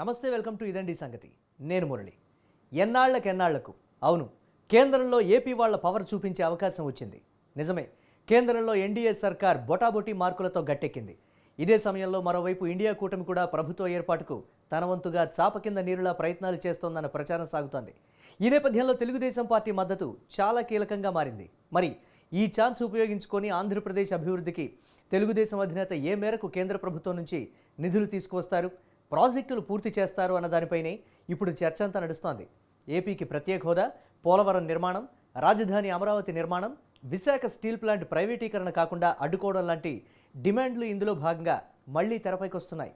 నమస్తే welcome to ఇదండి సంగతి. నేను మురళి. ఎన్నాళ్ళకెన్నాళ్ళకు? అవును కేంద్రంలో ఏపీ వాళ్ళ పవర్ చూపించే అవకాశం వచ్చింది. నిజమే కేంద్రంలో ఎన్డీఏ సర్కార్ బొటాబొటీ మార్కులతో గట్టెక్కింది. ఇదే సమయంలో మరోవైపు ఇండియా కూటమి కూడా ప్రభుత్వ ఏర్పాటుకు తన వంతుగా చాప కింద నీరులా ప్రయత్నాలు చేస్తోందన్న ప్రచారం సాగుతోంది. ఈ నేపథ్యంలో తెలుగుదేశం పార్టీ మద్దతు చాలా కీలకంగా మారింది. మరి ఈ ఛాన్స్ ఉపయోగించుకొని ఆంధ్రప్రదేశ్ అభివృద్ధికి తెలుగుదేశం అధినేత ఏ మేరకు కేంద్ర ప్రభుత్వం నుంచి నిధులు తీసుకువస్తారు? ప్రాజెక్టులు పూర్తి చేస్తారు అన్న దానిపైనే ఇప్పుడు చర్చ అంతా నడుస్తోంది. ఏపీకి ప్రత్యేక హోదా పోలవరం నిర్మాణం రాజధాని అమరావతి నిర్మాణం విశాఖ స్టీల్ ప్లాంట్ ప్రైవేటీకరణ కాకుండా అడ్డుకోవడం లాంటి డిమాండ్లు ఇందులో భాగంగా మళ్ళీ తెరపైకి వస్తున్నాయి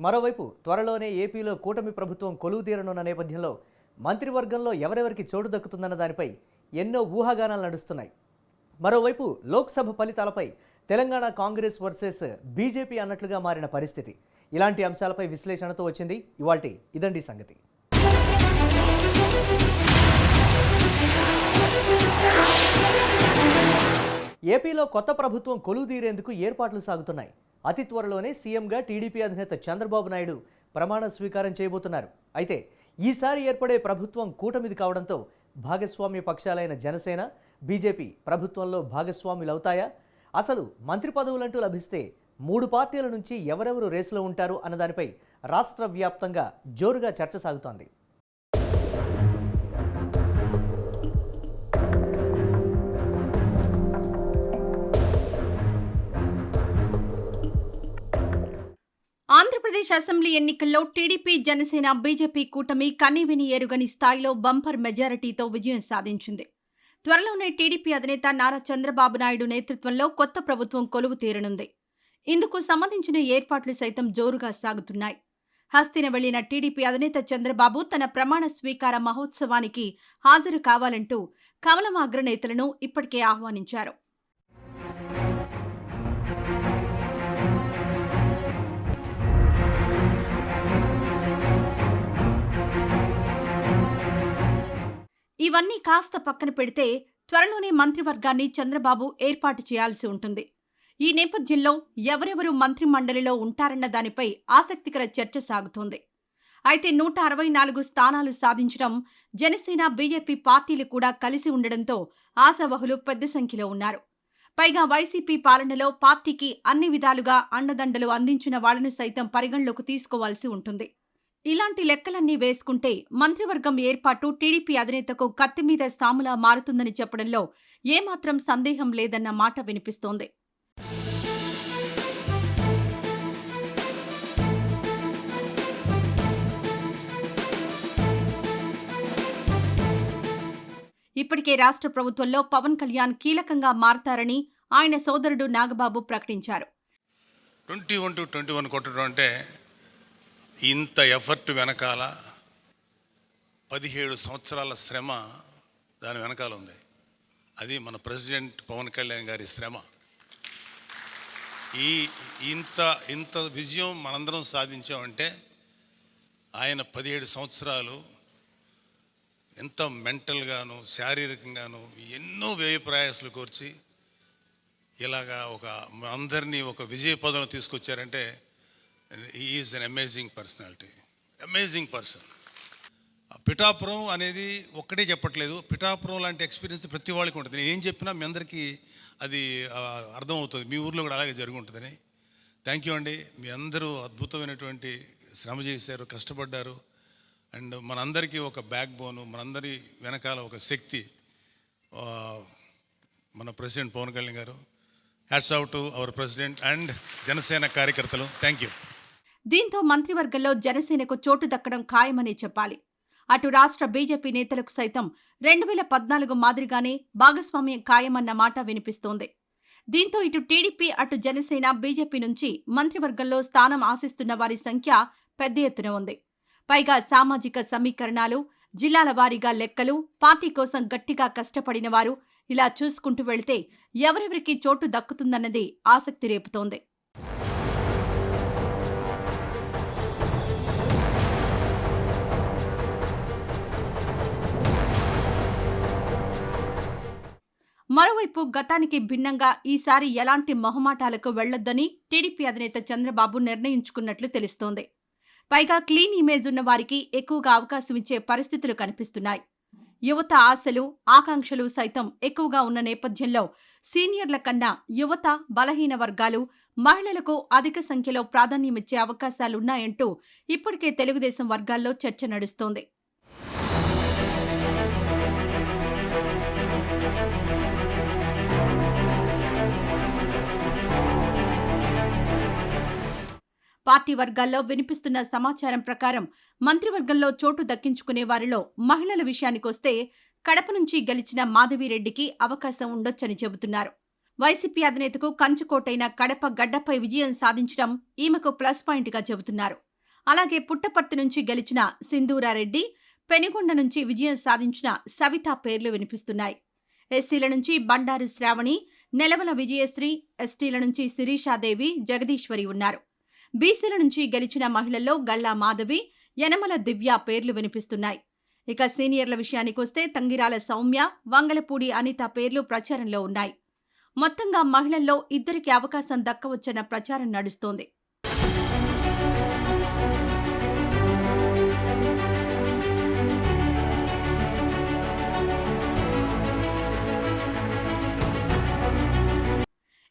మరోవైపు త్వరలోనే ఏపీలో కూటమి ప్రభుత్వం కొలువు తీరనున్న నేపథ్యంలో మంత్రివర్గంలో ఎవరెవరికి చోటు దక్కుతుందన్న దానిపై ఎన్నో ఊహాగానాలు నడుస్తున్నాయి. మరోవైపు లోక్సభ ఫలితాలపై తెలంగాణ కాంగ్రెస్ వర్సెస్ బీజేపీ అన్నట్లుగా మారిన పరిస్థితి. ఇలాంటి అంశాలపై విశ్లేషణతో వచ్చింది ఇవాల్టి ఇదండి సంగతి. ఏపీలో కొత్త ప్రభుత్వం కొలువుదీరేందుకు ఏర్పాట్లు సాగుతున్నాయి. అతి త్వరలోనే సీఎంగా టీడీపీ అధినేత చంద్రబాబు నాయుడు ప్రమాణ స్వీకారం చేయబోతున్నారు. అయితే ఈసారి ఏర్పడే ప్రభుత్వం కూటమిది కావడంతో భాగస్వామ్య పక్షాలైన జనసేన బీజేపీ ప్రభుత్వంలో భాగస్వాములవుతాయా? అసలు మంత్రి పదవులంటూ లభిస్తే మూడు పార్టీల నుంచి ఎవరెవరు రేసులో ఉంటారు అన్నదానిపై రాష్ట్ర వ్యాప్తంగా జోరుగా చర్చ సాగుతోంది. ఆంధ్రప్రదేశ్ అసెంబ్లీ ఎన్నికల్లో టీడీపీ జనసేన బీజేపీ కూటమి కనీవిని ఎరుగని స్థాయిలో బంపర్ మెజారిటీతో విజయం సాధించింది. త్వరలోనే టీడీపీ అధినేత నారా చంద్రబాబు నాయుడు నేతృత్వంలో కొత్త ప్రభుత్వం కొలువు తీరనుంది. ఇందుకు సంబంధించిన ఏర్పాట్లు సైతం జోరుగా సాగుతున్నాయి. హస్తిన వెళ్ళిన టీడీపీ అధినేత చంద్రబాబు తన ప్రమాణ స్వీకార మహోత్సవానికి హాజరు కావాలంటూ కమలం అగ్రనేతలను ఇప్పటికే ఆహ్వానించారు. ఇవన్నీ కాస్త పక్కన పెడితే త్వరలోనే మంత్రివర్గాన్ని చంద్రబాబు ఏర్పాటు చేయాల్సి ఉంటుంది. ఈ నేపథ్యంలో ఎవరెవరు మంత్రి మండలిలో ఉంటారన్న దానిపై ఆసక్తికర చర్చ సాగుతోంది. అయితే నూట అరవై నాలుగు స్థానాలు సాధించడం జనసేన బీజేపీ పార్టీలు కూడా కలిసి ఉండడంతో ఆశావహులు పెద్ద సంఖ్యలో ఉన్నారు. పైగా వైసీపీ పాలనలో పార్టీకి అన్ని విధాలుగా అండదండలు అందించిన వాళ్ళను సైతం పరిగణలోకి తీసుకోవాల్సి ఉంటుంది. ఇలాంటి లెక్కలన్నీ వేసుకుంటే మంత్రివర్గం ఏర్పాటు టీడీపీ అధినేతకు కత్తి మీద సాములా మారుతుందని చెప్పడంలో ఏమాత్రం సందేహం లేదన్న మాట వినిపిస్తోంది. ఇప్పటికే రాష్ట్ర ప్రభుత్వంలో పవన్ కళ్యాణ్ కీలకంగా మారతారని ఆయన సోదరుడు నాగబాబు ప్రకటించారు. Twenty one to twenty one కొట్టడం అంటే ఇంత ఎఫర్ట్ వెనకాల పదిహేడు సంవత్సరాల శ్రమ దాని వెనకాల ఉంది. అది మన ప్రెసిడెంట్ పవన్ కళ్యాణ్ గారి శ్రమ. ఈ ఇంత ఇంత విజయం మనందరం సాధించామంటే ఆయన పదిహేడు సంవత్సరాలు ఎంత మెంటల్గాను శారీరకంగాను ఎన్నో వ్యయ ప్రయాసాలు కోర్చి ఇలాగా ఒక అందరినీ ఒక విజయ పదవిని తీసుకొచ్చారంటే is an amazing personality amazing person Pithapuram అనేది ఒక్కటే చెప్పట్లేదు. పిఠాపురం లాంటి ఎక్స్పీరియన్స్ ప్రతి వాళ్ళకి ఉంటుంది. నేను ఏం చెప్పినా మీ అందరికీ అది అర్థమవుతుంది. మీ ఊర్లో కూడా అలాగే జరిగి ఉంటుందని. థ్యాంక్ యూ అండి. మీ అందరూ అద్భుతమైనటువంటి శ్రమ చేశారు కష్టపడ్డారు. అండ్ మనందరికీ ఒక బ్యాక్ బోను మనందరి వెనకాల ఒక శక్తి. మన president Pawan Kalyan garu. Hats out to our president and Janasena కార్యకర్తలు. థ్యాంక్ యూ దీంతో మంత్రివర్గంలో జనసేనకు చోటు దక్కడం ఖాయమనే చెప్పాలి. అటు రాష్ట్ర బీజేపీ నేతలకు సైతం రెండు వేల పద్నాలుగు మాదిరిగానే భాగస్వామ్యం ఖాయమన్న మాట వినిపిస్తోంది. దీంతో ఇటు టీడీపీ అటు జనసేన బీజేపీ నుంచి మంత్రివర్గంలో స్థానం ఆశిస్తున్న వారి సంఖ్య పెద్ద ఎత్తున ఉంది. పైగా సామాజిక సమీకరణాలు జిల్లాల వారీగా లెక్కలు పార్టీ కోసం గట్టిగా కష్టపడిన వారు ఇలా చూసుకుంటూ వెళితే ఎవరెవరికి చోటు దక్కుతుందన్నది ఆసక్తి రేపుతోంది. మరోవైపు గతానికి భిన్నంగా ఈసారి ఎలాంటి మొహమాటాలకు వెళ్ళొద్దని టీడీపీ అధినేత చంద్రబాబు నిర్ణయించుకున్నట్లు తెలుస్తోంది. పైగా క్లీన్ ఇమేజ్ ఉన్న వారికి ఎక్కువగా అవకాశం ఇచ్చే పరిస్థితులు కనిపిస్తున్నాయి. యువత ఆశలు ఆకాంక్షలు సైతం ఎక్కువగా ఉన్న నేపథ్యంలో సీనియర్ల కన్నా యువత బలహీన వర్గాలు మహిళలకు అధిక సంఖ్యలో ప్రాధాన్యమిచ్చే అవకాశాలున్నాయంటూ ఇప్పటికే తెలుగుదేశం వర్గాల్లో చర్చ నడుస్తోంది. పార్టీ వర్గాల్లో వినిపిస్తున్న సమాచారం ప్రకారం మంత్రివర్గంలో చోటు దక్కించుకునే వారిలో మహిళల విషయానికొస్తే కడప నుంచి గెలిచిన మాధవిరెడ్డికి అవకాశం ఉండొచ్చని చెబుతున్నారు. వైసీపీ అధినేతకు కంచుకోటైన కడప గడ్డపై విజయం సాధించడం ఈమెకు ప్లస్ పాయింట్గా చెబుతున్నారు. అలాగే పుట్టపర్తి నుంచి గెలిచిన సింధూరారెడ్డి పెనుగొండ నుంచి విజయం సాధించిన సవిత పేర్లు వినిపిస్తున్నాయి. ఎస్సీల నుంచి బండారు శ్రావణి నెలవల విజయశ్రీ ఎస్టీల నుంచి శిరీషాదేవి జగదీశ్వరి ఉన్నారు. బీసీల నుంచి గెలిచిన మహిళల్లో గల్లా మాధవి యనమల దివ్య పేర్లు వినిపిస్తున్నాయి. ఇక సీనియర్ల విషయానికొస్తే తంగిరాల సౌమ్య వంగలపూడి అనిత పేర్లు ప్రచారంలో ఉన్నాయి. మొత్తంగా మహిళల్లో ఇద్దరికి అవకాశం దక్కవచ్చన్న ప్రచారం నడుస్తోంది.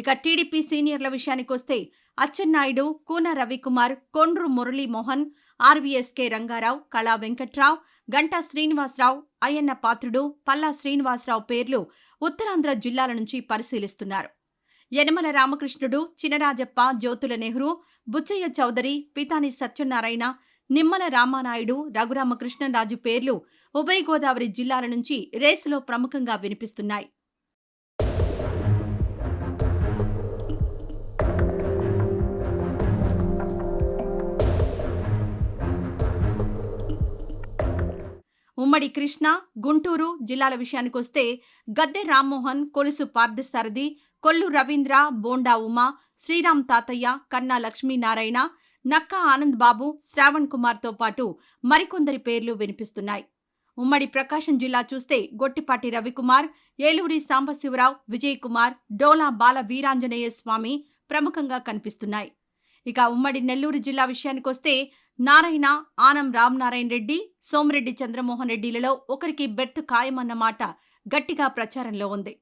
ఇక టీడీపీ సీనియర్ల విషయానికొస్తే అచ్చెన్నాయుడు కూన రవికుమార్ కొండ్రు మురళీమోహన్ ఆర్వీఎస్కే రంగారావు కళా వెంకట్రావు గంటా శ్రీనివాసరావు అయ్యన్న పాత్రుడు పల్లా శ్రీనివాసరావు పేర్లు ఉత్తరాంధ్ర జిల్లాల నుంచి పరిశీలిస్తున్నారు. యనమల రామకృష్ణుడు చినరాజప్ప జ్యోతుల నెహ్రూ బుచ్చయ్య చౌదరి పితాని సత్యనారాయణ నిమ్మల రామానాయుడు రఘురామకృష్ణరాజు పేర్లు ఉభయ గోదావరి జిల్లాల నుంచి రేసులో ప్రముఖంగా వినిపిస్తున్నాయి. ఉమ్మడి కృష్ణ గుంటూరు జిల్లాల విషయానికొస్తే గద్దె రామ్మోహన్ కొలుసు పార్థసారథి కొల్లు రవీంద్ర బోండా ఉమా శ్రీరామ్ తాతయ్య కన్నా లక్ష్మీనారాయణ నక్కా ఆనంద్ బాబు శ్రావణ్ కుమార్తో పాటు మరికొందరి పేర్లు వినిపిస్తున్నాయి. ఉమ్మడి ప్రకాశం జిల్లా చూస్తే గొట్టిపాటి రవికుమార్ ఏలూరి సాంబశివరావు విజయ్ కుమార్ డోలా బాల వీరాంజనేయ స్వామి ప్రముఖంగా కనిపిస్తున్నాయి. ఇక ఉమ్మడి నెల్లూరు జిల్లా విషయానికొస్తే నారాయణ ఆనం రామనారాయణ రెడ్డి సోమిరెడ్డి చంద్రమోహన్ రెడ్డిలలో ఒకరికి బెర్త్ ఖాయమన్నమాట గట్టిగా ప్రచారంలో ఉంది.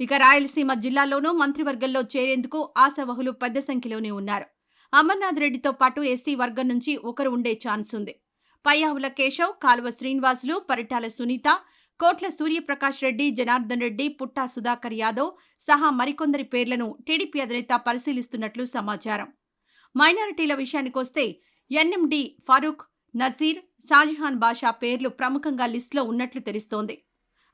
ఇక రాయలసీమ జిల్లాలోనూ మంత్రివర్గంలో చేరేందుకు ఆశావహులు పెద్ద సంఖ్యలోనే ఉన్నారు. అమర్నాథ్ రెడ్డితో పాటు ఎస్సీ వర్గం నుంచి ఒకరు ఉండే ఛాన్స్ ఉంది. పయ్యావుల కేశవ్ కాలువ శ్రీనివాసులు పరిటాల సునీత కోట్ల సూర్యప్రకాష్ రెడ్డి జనార్దన్ రెడ్డి పుట్టా సుధాకర్ యాదవ్ సహా మరికొందరి పేర్లను టీడీపీ అధినేత పరిశీలిస్తున్నట్లు సమాచారం. మైనారిటీల విషయానికొస్తే ఎన్ఎండి ఫారూక్ నజీర్ షాజహాన్ బాషా పేర్లు ప్రముఖంగా లిస్టులో ఉన్నట్లు తెలుస్తోంది.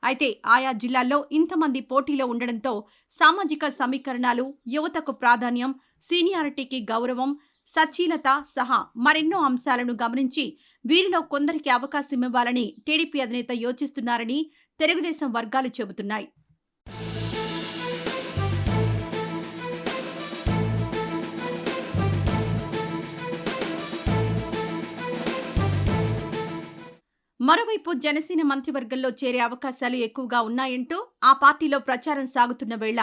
అయితే ఆయా జిల్లాల్లో ఇంతమంది పోటీలో ఉండడంతో సామాజిక సమీకరణాలు యువతకు ప్రాధాన్యం సీనియారిటీకి గౌరవం సచీలత సహా మరెన్నో అంశాలను గమనించి వీరిలో కొందరికి అవకాశం ఇవ్వాలని టీడీపీ అధినేత యోచిస్తున్నారని తెలుగుదేశం వర్గాలు చెబుతున్నాయి. మరోవైపు జనసేన మంత్రివర్గంలో చేరే అవకాశాలు ఎక్కువగా ఉన్నాయంటూ ఆ పార్టీలో ప్రచారం సాగుతున్న వేళ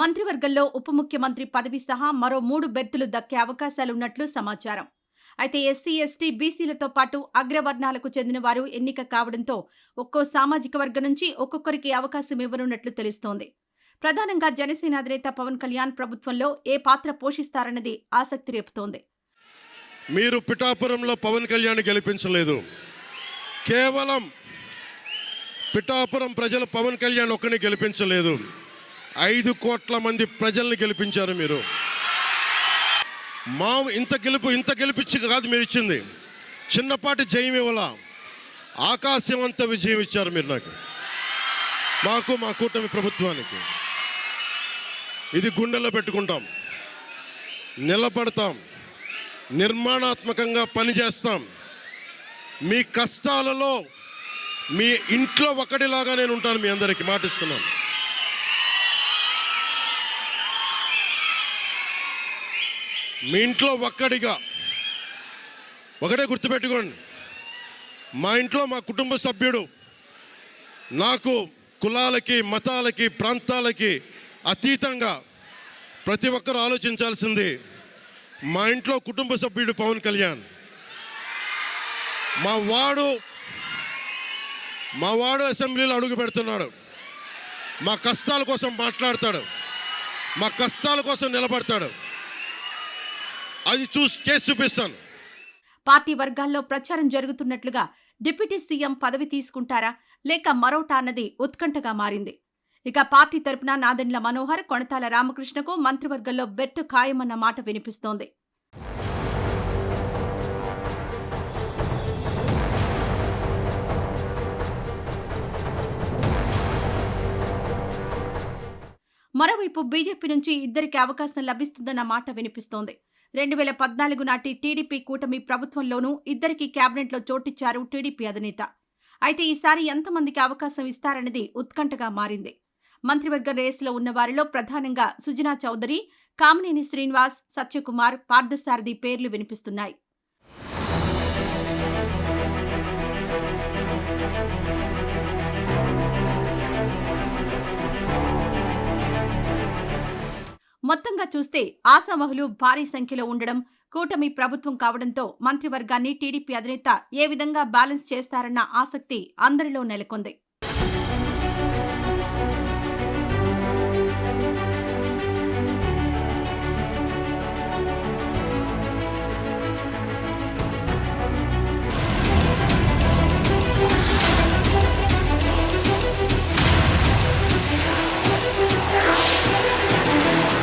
మంత్రివర్గంలో ఉప ముఖ్యమంత్రి పదవి సహా మరో మూడు బెర్తులు దక్కే అవకాశాలున్నట్లు సమాచారం. అయితే ఎస్సీ ఎస్టీ బీసీలతో పాటు అగ్రవర్ణాలకు చెందిన వారు ఎన్నిక కావడంతో ఒక్కో సామాజిక వర్గం నుంచి ఒక్కొక్కరికి అవకాశం ఇవ్వనున్నట్లు తెలుస్తోంది. ప్రధానంగా జనసేన అధినేత పవన్ కళ్యాణ్ ప్రభుత్వంలో ఏ పాత్ర పోషిస్తారన్నది ఆసక్తి రేపుతోంది. మీరు పిఠాపురంలో పవన్ కళ్యాణ్ గెలిపించలేదు. కేవలం పిఠాపురం ప్రజలు పవన్ కళ్యాణ్ ఒక్కని గెలిపించలేదు. ఐదు కోట్ల మంది ప్రజల్ని గెలిపించారు మీరు. మా ఇంత గెలుపు ఇంత గెలిపించి కాదు మీరు ఇచ్చింది. చిన్నపాటి జయం ఇవ్వాల. అంత విజయం ఇచ్చారు మీరు నాకు. మాకు మా కూటమి ప్రభుత్వానికి. ఇది గుండెల్లో పెట్టుకుంటాం. నిలబడతాం. నిర్మాణాత్మకంగా పనిచేస్తాం. మీ కష్టాలలో మీ ఇంట్లో ఒకటిలాగా నేను ఉంటాను మీ అందరికీ మాటిస్తున్నాను. మీ ఇంట్లో ఒక్కడిగా. ఒకటే గుర్తుపెట్టుకోండి. మా ఇంట్లో మా కుటుంబ సభ్యుడు నాకు కులాలకి మతాలకి ప్రాంతాలకి అతీతంగా ప్రతి ఒక్కరు ఆలోచించాల్సింది మా ఇంట్లో కుటుంబ సభ్యుడు పవన్ కళ్యాణ్. మా వాడు మా వాడు అసెంబ్లీలో అడుగు పెడుతున్నాడు. మా కష్టాల కోసం మాట్లాడతాడు. మా కష్టాల కోసం నిలబడతాడు. అది చూసి చేసి చూపిస్తాను. పార్టీ వర్గాల్లో ప్రచారం జరుగుతున్నట్లుగా డిప్యూటీ సీఎం పదవి తీసుకుంటారా? లేక మరోటా అన్నది ఉత్కంఠగా మారింది. ఇక పార్టీ తరపున నాదెండ్ల మనోహర్ కొణతాల రామకృష్ణకు మంత్రివర్గంలో బెర్త్ ఖాయమన్న మాట వినిపిస్తోంది. మరోవైపు బీజేపీ నుంచి ఇద్దరికి అవకాశం లభిస్తుందన్న మాట వినిపిస్తోంది. రెండు వేల పద్నాలుగు నాటి టీడీపీ కూటమి ప్రభుత్వంలోనూ ఇద్దరికి కేబినెట్లో చోటిచ్చారు టీడీపీ అధినేత. అయితే ఈసారి ఎంతమందికి అవకాశం ఇస్తారన్నది ఉత్కంఠగా మారింది. మంత్రివర్గ రేసులో ఉన్న వారిలో ప్రధానంగా సుజనా చౌదరి కామినేని శ్రీనివాస్ సత్యకుమార్ పార్థసారథి పేర్లు వినిపిస్తున్నాయి. మొత్తంగా చూస్తే ఆశావహులు భారీ సంఖ్యలో ఉండడం కూటమి ప్రభుత్వం కావడంతో మంత్రివర్గాన్ని టీడీపీ అధినేత ఏ విధంగా బ్యాలెన్స్ చేస్తారన్న ఆసక్తి అందరిలో నెలకొంది.